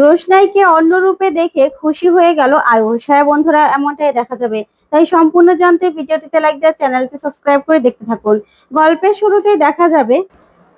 রোশনাইকে অন্য রূপে দেখে খুশি হয়ে গেল আয়ুষ হ্যাঁ বন্ধুরা, এমনটাই দেখা যাবে। তাই সম্পূর্ণ জানতে ভিডিওটিতে লাইক দিয়ে চ্যানেলটি সাবস্ক্রাইব করে দেখতে থাকুন। গল্পের শুরুতেই দেখা যাবে,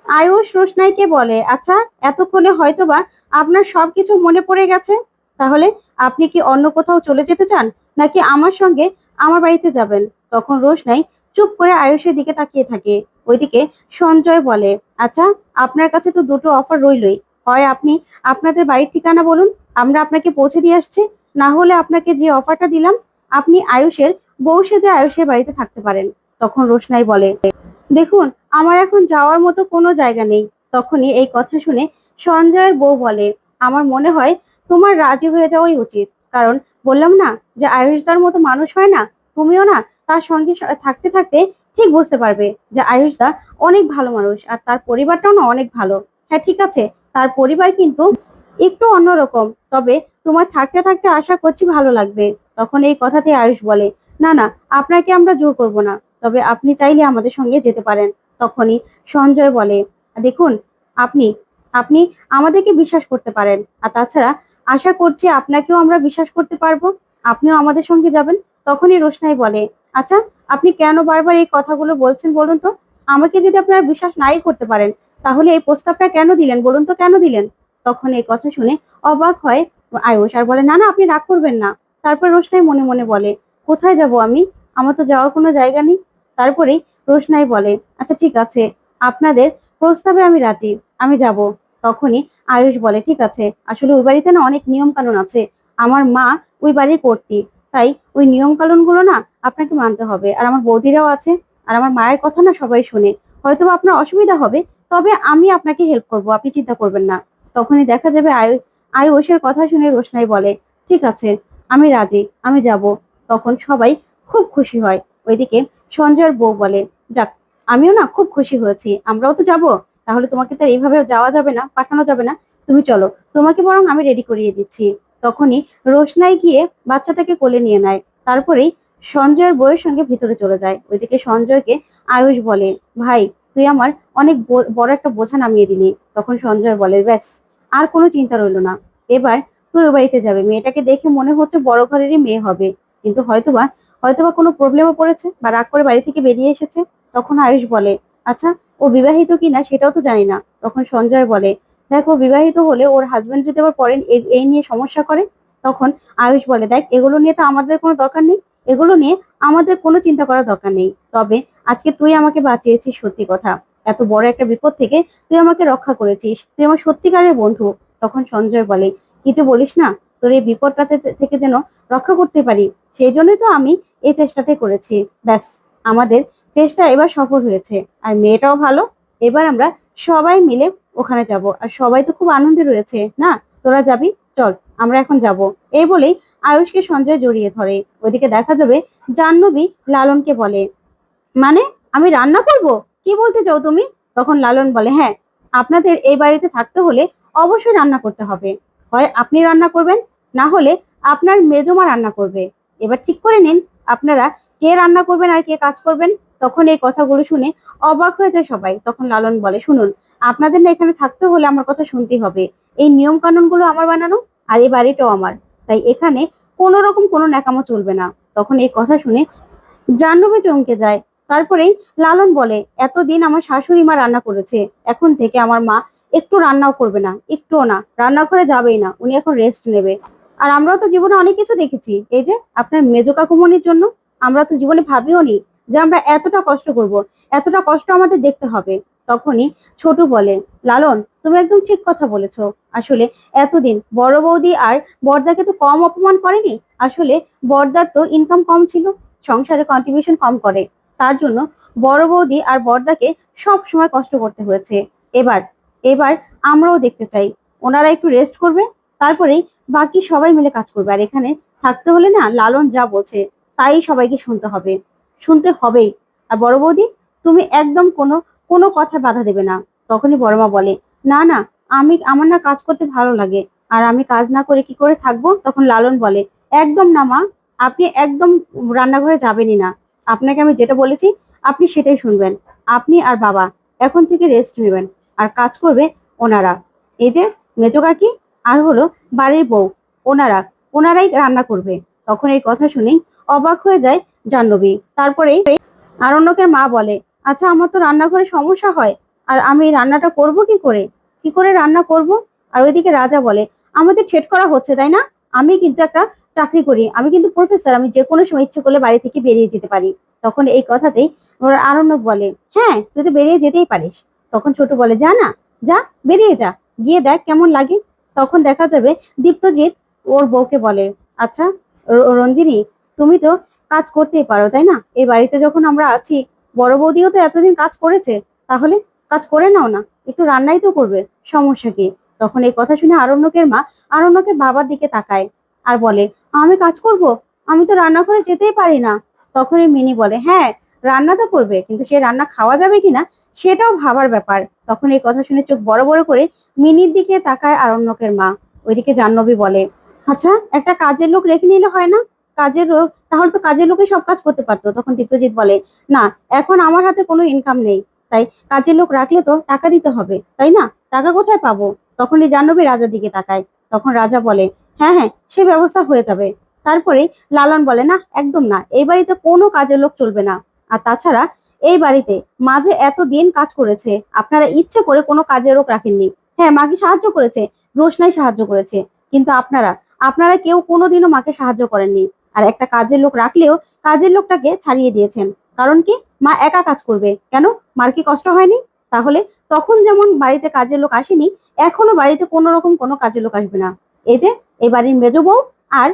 আয়ুষ রোশনাইকে বলে আচ্ছা এতক্ষণে হয়তোবা আপনার সবকিছু মনে পড়ে গেছে? তাহলে আপনি কি অন্য কোথাও চলে যেতে চান? নাকি আমার সঙ্গে আমার বাড়িতে যাবেন? তখন রোশনাই চুপ করে আয়ুষের দিকে তাকিয়ে থাকে। ওইদিকে সঞ্জয় বলে আচ্ছা আপনার কাছে তো দুটো অফার রইলই। হয় আপনি আপনাদের বাড়ির ঠিকানা বলুন, আমরা আপনাকে পৌঁছে দিয়ে আসছি। না হলে আপনাকে যে অফারটা দিলাম, আপনি আয়ুষের, বউ সেজে আয়ুষের বাড়িতে থাকতে পারেন, তখন রোশনাই বলে। দেখুন, আমার এখন যাওয়ার মতো কোনো জায়গা নেই, তখনই এই কথা শুনে সঞ্জয়ের বউ বলে, আমার মনে হয় তোমার রাজি হয়ে যাওয়াই উচিত, কারণ বললাম না যে আয়ুষদার মতো মানুষ হয় না, তুমিও না তার সঙ্গে থাকতে থাকতে ঠিক বুঝতে পারবে যে আয়ুষদা অনেক ভালো মানুষ আর তার পরিবারটাও না অনেক ভালো। হ্যাঁ ঠিক আছে তার পরিবার কিন্তু একটু অন্যরকম। তবে তোমার থাকতে থাকতে আশা করছি ভালো লাগবে। তখন এই কথাতে আয়ুষ বলে, না না, আপনাকে আমরা জোর করব না। তবে আপনি চাইলে আমাদের সঙ্গে যেতে পারেন। তখনই সঞ্জয় বলে, দেখুন, আপনি আপনি আমাদেরকে বিশ্বাস করতে পারেন। আর তাছাড়া আশা করছি আপনাকেও আমরা বিশ্বাস করতে পারব। আপনিও আমাদের সঙ্গে যাবেন। তখনই রোশনাই বলে আচ্ছা আপনি কেন বারবার এই কথাগুলো বলছেন বলুন তো? আমাকে যদি আপনারা বিশ্বাস নাই করতে পারেন তাহলে এই প্রস্তাবটা কেন দিলেন? বলুন তো কেন দিলেন? তখন এই কথা শুনে অবাক হয় আয়ুষ আর বলে, না না, আপনি রাগ করবেন না। তারপর রোশনাই মনে মনে বলে, কোথায় যাব আমি? আমার তো যাওয়ার কোনো জায়গা নেই। তারপরেই রোশনাই বলে আচ্ছা ঠিক আছে, আপনাদের প্রস্তাবে আমি রাজি, আমি যাব। তখনই আয়ুষ বলে, ঠিক আছে, আসলে ওই বাড়িতে না অনেক নিয়ম কানুন আছে। আমার মা ওই বাড়ির কর্তি, তাই ওই নিয়ম কানুনগুলো না আপনাকে মানতে হবে। আর আমার বৌদিরাও আছে, আর আমার মায়ের কথা না সবাই শুনে। হয়তো আপনার অসুবিধা হবে তবে আমি আপনাকে হেল্প করব, আপনি চিন্তা করবেন না। তখনই দেখা যাবে আয়ু, আয়ুষের কথা শুনে রোশনাই বলে, ঠিক আছে, আমি রাজি, আমি যাব। তখন সবাই খুব খুশি হয়। ওইদিকে সঞ্জয়ের বউ বলে, যাক, আমিও না খুব খুশি হয়েছি, আমরাও তো যাব। তাহলে তোমাকে তো এইভাবে যাওয়া যাবে না, পাঠানো যাবে না। তুমি চলো, তোমাকে বরং আমি রেডি করিয়ে দিচ্ছি। তখনই রোশনাই গিয়ে বাচ্চাটাকে কোলে নিয়ে নেয়। তারপরেই সঞ্জয়ের বউয়ের সঙ্গে ভিতরে চলে যায়। ওইদিকে সঞ্জয়কে আয়ুষ বলে, ভাই তুই আমার অনেক বড় একটা বোঝা নামিয়ে দিলি। তখন সঞ্জয় বলে, ব্যাস, আর কোনো চিন্তা রইল না। এবার তুই ওই বাড়িতে যাবে। মেয়েটাকে দেখে মনে হচ্ছে বড় ঘরেরই মেয়ে হবে। কিন্তু হয়তোবা হয়তোবা কোনো প্রবলেমে পড়েছে বা রাগ করে বাড়ি থেকে বেরিয়ে এসেছে? তখন আয়ুষ বলে আচ্ছা ও বিবাহিত কিনা সেটাও তো জানি না। তখন সঞ্জয় বলে, দেখো বিবাহিত হলে ওর হাজবেন্ড যদি আবার পরেন এ- এই নিয়ে সমস্যা করে? তখন আয়ুষ বলে, দেখ, এগুলো নিয়ে তো আমাদের কোনো দরকার নেই। এগুলো নিয়ে আমাদের কোনো চিন্তা করার দরকার নেই। তবে আজকে তুই আমাকে বাঁচিয়েছিস সত্যি কথা। এত বড় একটা বিপদ থেকে তুই আমাকে রক্ষা করেছিস। তুই আমার সত্যিকারের বন্ধু। তখন সঞ্জয় বলে কিছু বলিস না, তোর এই বিপদটাতে থেকে যেন রক্ষা করতে পারি, সেই জন্যই তো আমি এই চেষ্টাতে করেছি। ব্যাস, আমাদের চেষ্টা এবার সফল হয়েছে। আর মেয়েটাও ভালো। এবার আমরা সবাই মিলে ওখানে যাব। আর সবাই তো খুব আনন্দে রয়েছে, না? তোরা যাবি? চল, আমরা এখন যাব। এই বলেই আয়ুষকে সঞ্জয় জড়িয়ে ধরে। ওইদিকে দেখা যাবে জাহ্নবী লালনকে বলে মানে আমি রান্না করব? কি বলতে চাও তুমি? তখন লালন বলে হ্যাঁ আপনাদের এই বাড়িতে থাকতে হলে অবশ্যই রান্না করতে হবে। হয় আপনি রান্না করবেন, না হলে আপনার মেজমা রান্না করবে। এবার ঠিক করে নিন, আপনারা কে রান্না করবেন আর কে কাজ করবেন? তখন এই কথাগুলো শুনে অবাক হয়ে যায় সবাই। তখন লালন বলে, শুনুন, আপনাদের না এখানে থাকতে হলে আমার কথা শুনতেই হবে। এই নিয়ম কানুনগুলো আমার বানানো আর এই বাড়িটাও আমার। তাই এখানে কোনো রকম কোনো ন্যাকামো চলবে না। তখন এই কথা শুনে জাহ্নবী চমকে যায়। তারপরেই লালন বলে, এতদিন আমার শাশুড়ি মা রান্না করেছে, এখন থেকে আমার মা একটু রান্নাও করবে না, একটুও না, রান্নাঘরে যাবেই না, উনি এখন রেস্ট নেবে। আর আমরাও তো জীবনে অনেক কিছু দেখেছি, এই যে আপনার মেজো কাকুমনির জন্য আমরা তো জীবনে ভাবিও নি যে আমরা এতটা কষ্ট করব, এতটা কষ্ট আমাদের দেখতে হবে। তখনই ছোট বলে, লালন, তুমি একদম ঠিক কথা বলেছ। আসলে এতদিন বড় বৌদি আর বর্দাকে তো কম অপমান করেনি? আসলে বর্দার তো ইনকাম কম ছিল, সংসারে কন্ট্রিবিউশন কম করে। তার জন্য বড় বৌদি আর বর্দাকে সব সময় কষ্ট করতে হয়েছে। এবার এবার আমরাও দেখতে চাই। ওনারা একটু রেস্ট করবে, তারপরেই বাকি সবাই মিলে কাজ করবে। আর এখানে থাকতে হলে না লালন যা বলছে, তাই সবাইকে শুনতে হবে। শুনতে হবেই। আর বড় বৌদি, তুমি একদম কোনো কোনো কথা বাধা দেবে না। তখনই বড় মা বলে, না না, আমি, আমার না কাজ করতে ভালো লাগে। আর আমি কাজ না করে কি করে থাকব? তখন লালন বলে, একদম না মা, আপনি একদম রান্নাঘরে যাবেনই না। আপনাকে আমি যেটা বলেছি, আপনি সেটাই শুনবেন। আপনি আর বাবা, এখন থেকে রেস্ট নেবেন। আর কাজ করবে ওনারা। এই যে মেজো কাকি আর হলো বাড়ির বউ, ওনারা, ওনারাই রান্না করবে। তখন এই কথা শুনেই অবাক হয়ে যায় জাহ্নবী। তারপরেই আরণ্যকের মা বলে আচ্ছা আমার তো রান্নাঘরে সমস্যা হয়, আর আমি রান্নাটা করব কি করে? কি করে রান্না করব? আর ওইদিকে রাজা বলে, আমাদের ছেট করা হচ্ছে, তাই না? আমি কিন্তু একটা চাকরি করি, আমি কিন্তু প্রফেসর আমি যে কোনো সময় ইচ্ছে করলে বাড়ি থেকে বেরিয়ে যেতে পারি। তখন এই কথাতেই ওর আরণ্যক বলে হ্যাঁ তুই তো বেরিয়ে যেতেই পারিস। তখন ছোট বলে, যা না, যা, বেরিয়ে যা, গিয়ে দেখ কেমন লাগে। তখন দেখা যাবে দীপ্তজিৎ ওর বউকে বলে আচ্ছা রঞ্জিনী, তুমি তো কাজ করতেই পারো, তাই না? এই বাড়িতে যখন আমরা আছি, বড় বৌদিও তো এতদিন কাজ করেছে, তাহলে কাজ করে নাও না, একটু রান্নাই তো করবে, সমস্যা কি? তখন এই কথা শুনে আরণ্যকের মা আরণ্যকের বাবার দিকে তাকায় আর বলে আমি কাজ করব? আমি তো রান্না করে যেতেই পারি না। তখন এই মিনি বলে হ্যাঁ রান্না তো করবে, কিন্তু সে রান্না খাওয়া যাবে কিনা সেটাও ভাবার ব্যাপার। তখন এই কথা শুনে চোখ বড় বড় করে মিনির দিকে তাকায় আরণ্যকের মা। ওইদিকে জাহ্নবী বলে আচ্ছা একটা কাজের লোক রেখে নিলে হয় না? কাজের লোক, তাহলে তো কাজের লোকই সব কাজ করতে পারতো। তখন দীপ্তজিৎ বলে, না, এখন আমার হাতে কোনো ইনকাম নেই। তাই কাজের লোক রাখলে তো টাকা দিতে হবে, তাই না? টাকা কোথায় পাবো? তখন এই জাহ্নবী রাজার দিকে তাকায়। তখন রাজা বলে হ্যাঁ হ্যাঁ সে ব্যবস্থা হয়ে যাবে। তারপরে লালন বলে, না, একদম না, এই বাড়িতে কোনো কাজের লোক চলবে না। আর তাছাড়া এই বাড়িতে মাঝে এত দিন কাজ করেছে, আপনারা ইচ্ছে করে কোনো কাজের লোক রাখেননি। হ্যাঁ মাকে সাহায্য করেছে, রোশনাই সাহায্য করেছে। কিন্তু আপনারা আপনারা কেউ কোনোদিনও মাকে সাহায্য করেননি। আর একটা কাজের লোক রাখলেও কাজের লোকটাকে ছাড়িয়ে দিয়েছেন। কারণ কি? মা একা কাজ করবে। কেন? মার কি কষ্ট হয়নি? তাহলে তখন যেমন বাড়িতে কাজের লোক আসেনি, এখনও বাড়িতে কোনো রকম কোনো কাজের লোক আসবে না। এই যে এই বাড়ির মেজ আর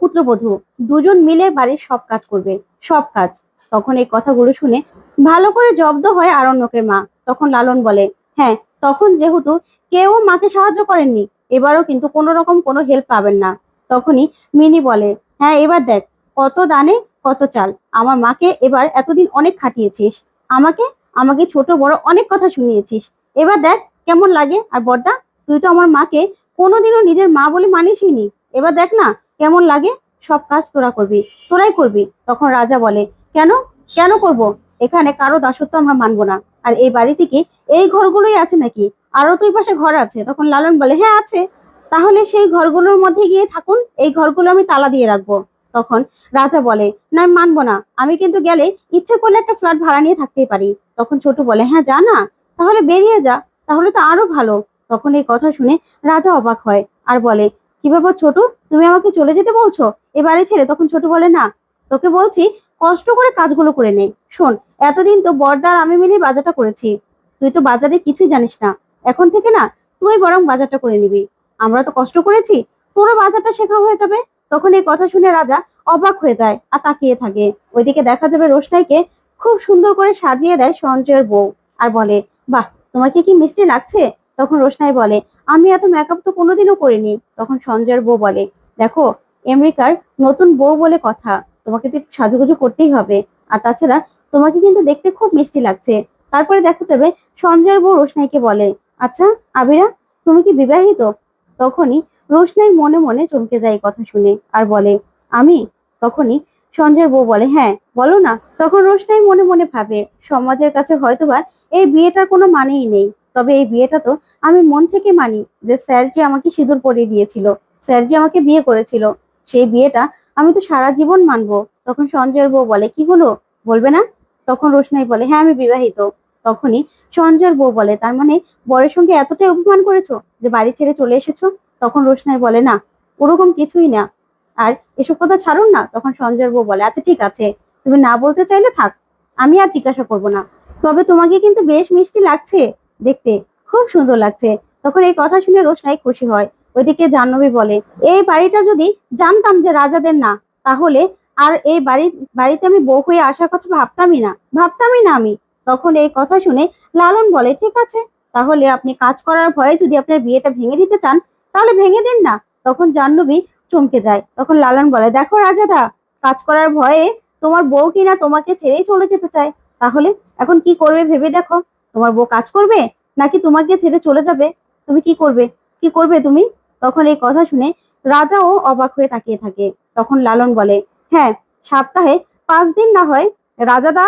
পুত্রবধূ দুজন মিলে বাড়ির সব কাজ করবে, সব কাজ। তখন এই কথাগুলো শুনে ভালো করে জব্দ হয় আরণ্যকের মা। তখন লালন বলে হ্যাঁ তখন যেহেতু কেউ মাকে সাহায্য করেননি, এবারও কিন্তু কোনো রকম কোনো হেল্প পাবেন না। তখনই মিনি বলে হ্যাঁ এবার দেখ, কত দানে কত চাল। আমার মাকে এবার এতদিন অনেক খাটিয়েছিস। আমাকে আমাকে ছোট বড় অনেক কথা শুনিয়েছিস। এবার দেখ কেমন লাগে। আর বড়দা তুই তো আমার মাকে কোনোদিনও নিজের মা বলে মানিসই নি এবার দেখ না, কেমন লাগে? সব কাজ তোরা করবি, তোরাই করবি। তখন রাজা বলে, কেন? কেন করব? এখানে কারও দাসত্ব আমরা মানবো না। আর এই বাড়ি থেকে এই ঘরগুলোই আছে নাকি? আরও দুই পাশে ঘর আছে। তখন লালন বলে হ্যাঁ আছে। তাহলে সেই ঘরগুলোর মধ্যে গিয়ে থাকুন, এই ঘরগুলো আমি তালা দিয়ে রাখব। তখন রাজা বলে, না, আমি মানবো না। আমি কিন্তু গেলে ইচ্ছে করলে একটা ফ্ল্যাট ভাড়া নিয়ে থাকতেই পারি। তখন ছোট বলে হ্যাঁ যা না, তাহলে বেরিয়ে যা। তাহলে তো আরও ভালো। তখন এই কথা শুনে রাজা অবাক হয় আর বলে, কি ব্যাপার ছোট? তুমি আমাকে চলে যেতে বলছো? এবারে ছেড়ে তখন ছোট বলে, না, তোকে বলছি কষ্ট করে কাজগুলো করে নে। শোন, এতদিন তো বর্দার আমি মিলে বাজারটা করেছি। তুই তো বাজারে কিছুই জানিস না। এখন থেকে না, তুই বরং বাজারটা করে নিবি। আমরা তো কষ্ট করেছি, তোরও বাজারটা শেখা হয়ে যাবে। তখন এই কথা শুনে রাজা অবাক হয়ে যায় আর তাকিয়ে থাকে। ওইদিকে দেখা যাবে রোশনাইকে খুব সুন্দর করে সাজিয়ে দেয় সঞ্জয়ের বউ আর বলে, বাহ তোমাকে কি মিষ্টি লাগছে? তখন রোশনাই বলে, আমি এত মেকআপ তো কোনোদিনও করিনি। তখন সঞ্জয়ের বউ বলে, দেখো আমেরিকার নতুন বউ বলে কথা, তোমাকে তো সাজুগুজু করতেই হবে। আর তাছাড়া তোমাকে কিন্তু দেখতে খুব মিষ্টি লাগছে। তারপরে দেখা যাবে সঞ্জয়ের বউ রোশনাইকে বলে আচ্ছা আবিরা, তুমি কি বিবাহিত? তখনই রোশনাই মনে মনে চমকে যায় কথা শুনে আর বলে, আমি? তখনই সঞ্জয়ের বউ বলে হ্যাঁ বলো না। তখন রোশনাই মনে মনে ভাবে, সমাজের কাছে হয়তোবা এই বিয়েটার কোনো মানেই নেই। তবে এই বিয়েটা তো আমি মন থেকে মানি যে স্যার যে আমাকে সিঁদুর পরিয়ে দিয়েছিল, স্যার যে আমাকে বিয়ে করেছিল, সেই বিয়েটা আমি তো সারা জীবন মানবো। তখন সঞ্জয়ের বউ বলে, কি হলো? বলবে না? তখন রোশনাই বলে হ্যাঁ আমি বিবাহিত। তখনই সঞ্জয়ের বউ বলে, তার মানে বরের সঙ্গে এতটাই অভিমান করেছ যে বাড়ি ছেড়ে চলে এসেছ? তখন রোশনাই বলে, না, ওরকম কিছুই না। আর এসব কথা ছাড়ুন না। তখন সঞ্জয়ের বউ বলে আচ্ছা ঠিক আছে, তুমি না বলতে চাইলে থাক, আমি আর জিজ্ঞাসা করব না। তবে তোমাকে কিন্তু বেশ মিষ্টি লাগছে। দেখতে খুব সুন্দর লাগছে। তখন এই কথা শুনে রোশনাই খুশি হয়। ওইদিকে জাহ্নবী বলে, এই বাড়িটা যদি জানতাম যে রাজাদের না, তাহলে আর এই বাড়ি, বাড়িতে আমি বউ হয়ে আসার কথা ভাবতামই না ভাবতামই না আমি। তখন এই কথা শুনে লালন বলে, ঠিক আছে, তাহলে আপনি কাজ করার ভয়ে যদি আপনার বিয়েটা ভেঙে দিতে চান, তাহলে ভেঙে দিন না। তখন জাহ্নবী চমকে যায়। তখন লালন বলে, দেখো রাজাদা, কাজ করার ভয়ে তোমার বউ কিনা তোমাকে ছেড়েই চলে যেতে চায়। তাহলে এখন কি করবে ভেবে দেখো। তোমার বউ কাজ করবে নাকি তোমাকে ছেড়ে চলে যাবে? তুমি কি করবে? কি করবে তুমি? তখন এই কথা শুনে রাজাও অবাক হয়ে তাকিয়ে থাকে। তখন লালন বলে হ্যাঁ সপ্তাহে পাঁচ দিন না হয় রাজাদা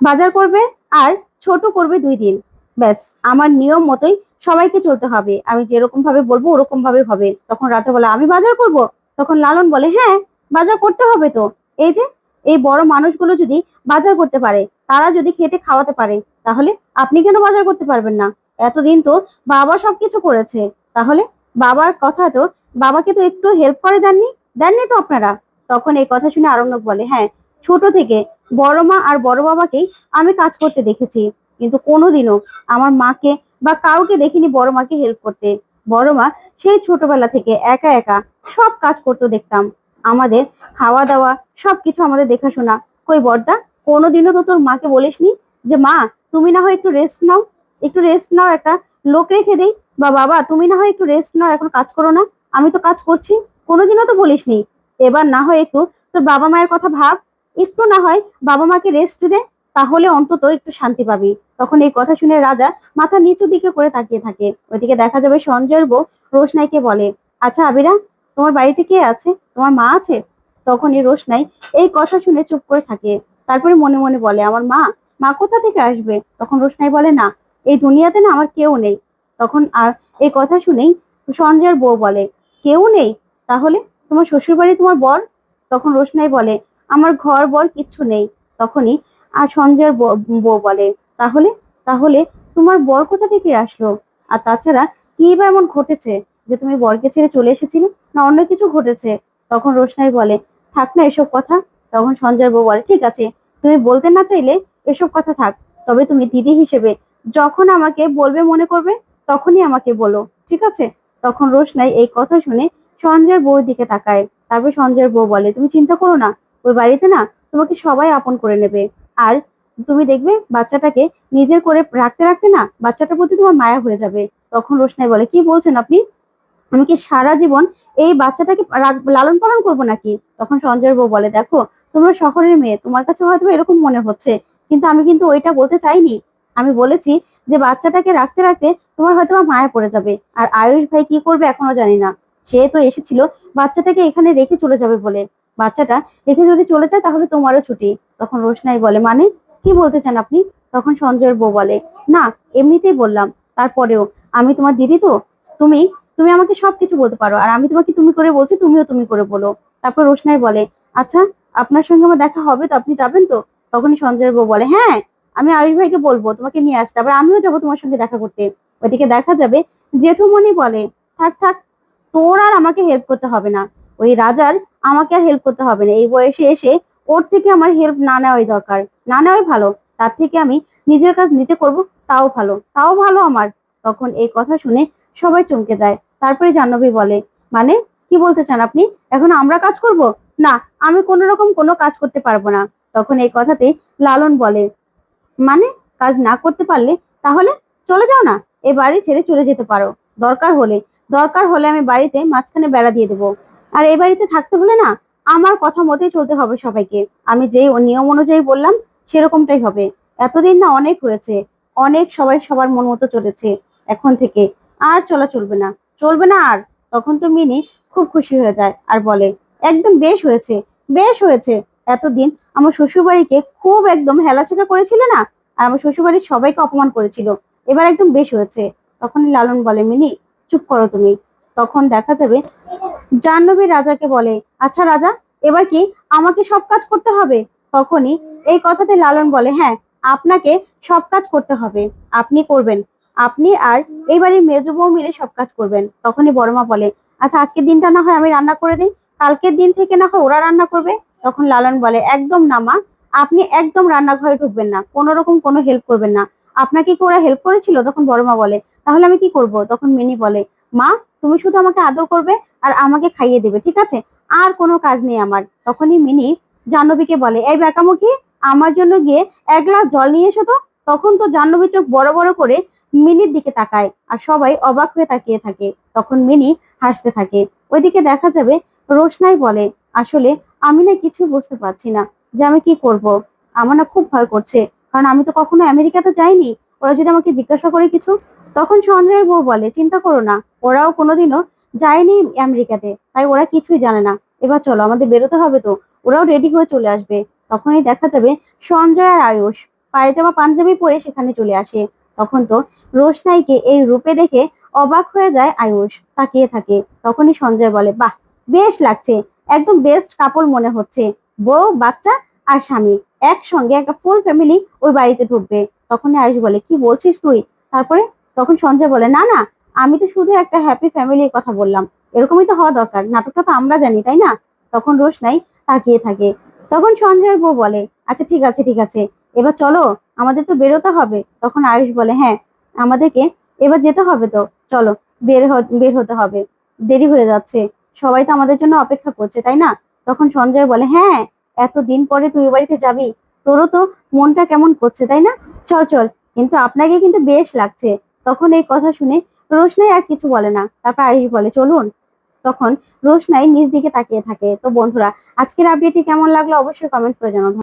বাজার করবে আর ছোট করবে দুই দিন। ব্যাস, আমার নিয়ম মতোই সবাইকে চলতে হবে। আমি যেরকম ভাবে বলব ওরকম ভাবে হবে। তখন রাজা বলে, আমি বাজার করব? তখন লালন বলে হ্যাঁ বাজার করতে হবে তো। এই যে, এই বড় মানুষগুলো যদি বাজার করতে পারে, তারা যদি খেটে খাওয়াতে পারে তাহলে আপনি কেন বাজার করতে পারবেন না? এতদিন তো বাবা সবকিছু করেছে। তাহলে বাবার কথা তো বাবাকে তো একটু হেল্প করে দেননি? দেননি তো আপনারা? তখন এই কথা শুনে আরণ্যক বলে হ্যাঁ ছোট থেকে বড় মা আর বড় বাবাকেই আমি কাজ করতে দেখেছি। কিন্তু কোনোদিনও আমার মাকে বা কাউকে দেখিনি বড় মাকে হেল্প করতে। বড় মা সেই ছোটবেলা থেকে একা একা সব কাজ করতে দেখতাম। আমাদের খাওয়া দাওয়া, সবকিছু আমাদের দেখাশোনা। কই বর্দা, কোনোদিনও তো তোর মাকে বলিসনি? যে, মা, তুমি না হয় একটু রেস্ট নাও, একটু রেস্ট নাও, একটা লোক রেখে দেই। বা, বাবা, তুমি না হয় একটু রেস্ট নাও, এখন কাজ করো না, আমি তো কাজ করছি, কোনোদিনও তো বলিসনি এবার না হয় একটু তোর বাবা মায়ের কথা ভাব, একটু না হয় বাবা মাকে রেস্ট দে, তাহলে অন্তত একটু শান্তি পাবি। তখন এই কথা শুনে রাজা মাথা নিচু দিকে করে তাকিয়ে থাকে। ওইদিকে দেখা যাবে সঞ্জয়ের বউ রোশনাইকে বলে আচ্ছা আবিরা, তোমার বাড়িতে কে আছে? তোমার মা আছে? তখন এই রোশনাই এই কথা শুনে চুপ করে থাকে। তারপরে মনে মনে বলে, আমার মা মা কোথা থেকে আসবে? তখন রোশনাই বলে, না, এই দুনিয়াতে না আমার কেউ নেই। তখন আর এই কথা শুনেই সঞ্জয়ের বউ বলে, কেউ নেই? তাহলে তোমার শ্বশুর বাড়ি তোমার বর? তখন রোশনাই বলে, আমার ঘর, বর কিচ্ছু নেই। তখনই আর সঞ্জয়ের বউ বলে, তাহলে তাহলে তোমার বর কোথা থেকে আসলো? আর তাছাড়া কি বা এমন ঘটেছে যে তুমি বরকে ছেড়ে চলে এসেছিলে? না অন্য কিছু ঘটেছে? তখন রোশনাই বলে, থাক না এসব কথা। তখন সঞ্জয়ের বউ বলে, ঠিক আছে, তুমি বলতে না চাইলে এসব কথা থাক, তবে তুমি দিদি হিসেবে যখন আমাকে বলবে মনে করবে, তখনই আমাকে বলো, ঠিক আছে? তখন রোশনাই এই কথা শুনে সঞ্জয়ের বউর দিকে তাকায়। তারপর সঞ্জয়ের বউ বলে, তুমি চিন্তা করো না, ওই বাড়িতে না তোমাকে সবাই আপন করে নেবে। আর তুমি দেখবে বাচ্চাটাকে নিজের করে রাখতে রাখতে না বাচ্চাটার প্রতি তোমার মায়া হয়ে যাবে। তখন রোশনাই বলে, কি বলছেন আপনি? আমি কি সারা জীবন এই বাচ্চাটাকে লালন পালন করব নাকি? তখন সঞ্জয়ের বউ বলে, দেখো, তোমরা শহরের মেয়ে, তোমার কাছে হয়তো এরকম মনে হচ্ছে কিন্তু আমি কিন্তু ওইটা বলতে চাইনি। আমি বলেছি যে বাচ্চাটাকে রাখতে রাখতে তোমার হয়তো মায়া পড়ে যাবে। আর আয়ুষ ভাই কি করবে এখনও জানি না। সে তো এসেছিল বাচ্চাটাকে এখানে রেখে চলে যাবে বলে। বাচ্চাটা রেখে যদি চলে যায় তাহলে তোমারও ছুটি। তখন রোশনাই বলে মানে? কি বলতে চান আপনি? তখন সঞ্জয়ের বউ বলে, না, এমনিতেই বললাম। তারপরেও আমি তোমার দিদি তো? তুমি? তুমি আমাকে সবকিছু বলতে পারো। আর আমি তোমাকে তুমি করে বলছি, তুমিও তুমি করে বলো। তারপর রোশনাই বলে আচ্ছা আপনার সঙ্গে আমার দেখা হবে তো আপনি যাবেন তো? তখনই সঞ্জয় বউ বলে হ্যাঁ আমি আয়ুষ ভাইকে বলব, তোমাকে নিয়ে আসতে। আবার আমিও যাব তোমার সঙ্গে দেখা করতে। ওইদিকে দেখা যাবে জেঠুমনি বলে, থাক থাক, তোর আর আমাকে হেল্প করতে হবে না। ওই রাজার আমাকে আর হেল্প করতে হবে না। এই বয়সে এসে ওর থেকে আমার হেল্প না নেওয়াই দরকার। না নেওয়াই ভালো। তার থেকে আমি নিজের কাজ নিজে করব, তাও ভালো। তাও ভালো আমার। তখন এই কথা শুনে সবাই চমকে যায়। তারপরে জাহ্নবী বলে মানে কি বলতে চান আপনি? এখন আমরা কাজ করব? না, আমি কোনো রকম কোনো কাজ করতে পারব না। তখন এই কথাতে লালন বলে মানে কাজ না করতে পারলে তাহলে চলে যাও না এই বাড়ি ছেড়ে চলে যেতে পারো। দরকার হলে দরকার হলে আমি বাড়িতে মাঝখানে বেড়া দিয়ে দেবো। আর এই বাড়িতে থাকতে হলে না, আমার কথা মতোই চলতে হবে সবাইকে। আমি যেই নিয়ম অনুযায়ী বললাম, সেরকমটাই হবে। এতদিন না অনেক হয়েছে, অনেক সবাই সবার মন মতো চলেছে। এখন থেকে আর চলা চলবে না। চলবে না আর? তখন তো মিনি খুব খুশি হয়ে যায় আর বলে, একদম বেশ হয়েছে বেশ হয়েছে। এতদিন আমার শ্বশুরবাড়িকে খুব একদম হেলাচেকা করেছিল না? আর আমার শ্বশুরবাড়ির সবাইকে অপমান করেছিল। এবার একদম বেশ হয়েছে। তখন লালন বলে, মিনি, চুপ করো তুমি। তখন দেখা যাবে জাহ্নবী রাজাকে বলে আচ্ছা রাজা, এবার কি আমাকে সব কাজ করতে হবে? তখনই এই কথাতে লালন বলে হ্যাঁ আপনাকে সব কাজ করতে হবে। আপনি করবেন। আপনি আর এই বাড়ির মেজো বউ মিলে সব কাজ করবেন। তখনই বড়মা বলে আচ্ছা আজকের দিনটা না হয় আমি রান্না করে দিই। কালকের দিন থেকে না হয় ওরা রান্না করবে। তখন লালন বলে, একদম না মা, আপনি একদম রান্নাঘরে ঢুকবেন না কোনো রকম কোনো হেল্প করবেন না। আপনাকে কি ওরা হেল্প করেছিল? তখন বড় মা বলে, তাহলে আমি কি করব? তখন মিনি বলে, মা, তুমি শুধু আমাকে আদর করবে আর আমাকে খাইয়ে দেবে, ঠিক আছে? আর কোনো কাজ নেই আমার। তখনই মিনি জাহ্নবীকে বলে, এই বেকামুখী আমার জন্য গিয়ে এক গ্লাস জল নিয়ে এসো তো। তখন তো জাহ্নবী চোখ বড় বড় করে মিনির দিকে তাকায় আর সবাই অবাক হয়ে তাকিয়ে থাকে। তখন মিনি হাসতে থাকে। ওইদিকে দেখা যাবে, রোশনাই বলে, আসলে আমি না কিছু বুঝতে পারছি না যে আমি কি করব। আমার না খুব ভয় করছে। কারণ আমি তো কখনো আমেরিকাতে যাইনি। ওরা যদি আমাকে জিজ্ঞাসা করে কিছু, তখন সঞ্জয়ের বউ বলে, চিন্তা করো না, ওরাও কোনোদিনও যায়নি আমেরিকাতে। তাই ওরা কিছুই জানে না। এবার চলো, আমাদের বেরোতে হবে তো। ওরাও রেডি হয়ে চলে আসবে। তখনই দেখা যাবে সঞ্জয় আর আয়ুষ পায়জামা, পাঞ্জাবি পরে সেখানে চলে আসে। তখন তো রোশনাইকে এই রূপে দেখে অবাক হয়ে যায় আয়ুষ। তাকিয়ে থাকে। তখনই সঞ্জয় বলে, বাহ, বেশ লাগছে। একদম বেস্ট কাপল মনে হচ্ছে। বউ, বাচ্চা আর স্বামী। একসঙ্গে একটা ফুল ফ্যামিলি ওই বাড়িতে ঢুকবে। তখন আয়ুষ বলে, কি বলছিস তুই? তারপরে তখন সঞ্জয় বলে, না না, আমি তো শুধু একটা হ্যাপি ফ্যামিলির কথা বললাম। এরকমই তো হওয়া দরকার। নাটকটা তো আমরা জানি, তাই না? তখন রোশ নাই, তাকিয়ে থাকে। তখন সঞ্জয়ের বউ বলে আচ্ছা ঠিক আছে ঠিক আছে, এবার চলো, আমাদের তো বেরোতে হবে। তখন আয়ুষ বলে হ্যাঁ আমাদেরকে এবার যেতে হবে তো, চলো, বের বের হতে হবে। দেরি হয়ে যাচ্ছে। সবাই তো আমাদের জন্য অপেক্ষা করছে, তাই না? তখন সঞ্জয় বলে হ্যাঁ এতদিন পরে তুই বাড়িতে যাবি। তোরও তো মনটা কেমন করছে, তাই না? চল চল। কিন্তু আপনাকে কিন্তু বেশ লাগছে। তখন এই কথা শুনে রোশনাই আর কিছু বলে না। তারপর আয়ুষ বলে, চলুন। তখন রোশনাই নিজ দিকে তাকিয়ে থাকে। তো বন্ধুরা, আজকের আপডেটটি কেমন লাগল অবশ্যই কমেন্ট করে জানাবেন।